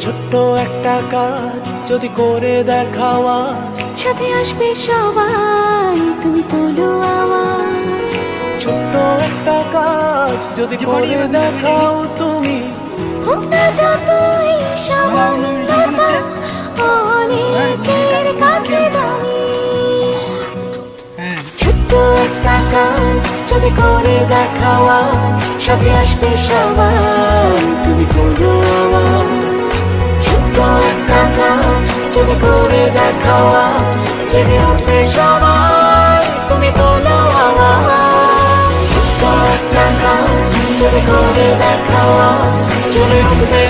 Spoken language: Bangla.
ছোট্ট একটা কাজ যদি করে দেখাওয়া সাথে আসবে সবাই তুমি তোলো আওয়াজ। ছোট্ট একটা কাজ যদি করে দেখাও তুমি। হোক না যতই সামান্যতা অনেকের কাছে দামি। ছোট্ট একটা কাজ যদি করে দেখাওয়া সাথে আসবে সবাই। তুমি করো আমার ছোট্ট একটা কাজ যদি করে দেখাওয়া জেনে উঠবে সবাই। তুমি বলো আমার ছোট্ট একটা কাজ যদি করে দেখাওয়া জেনে উঠবে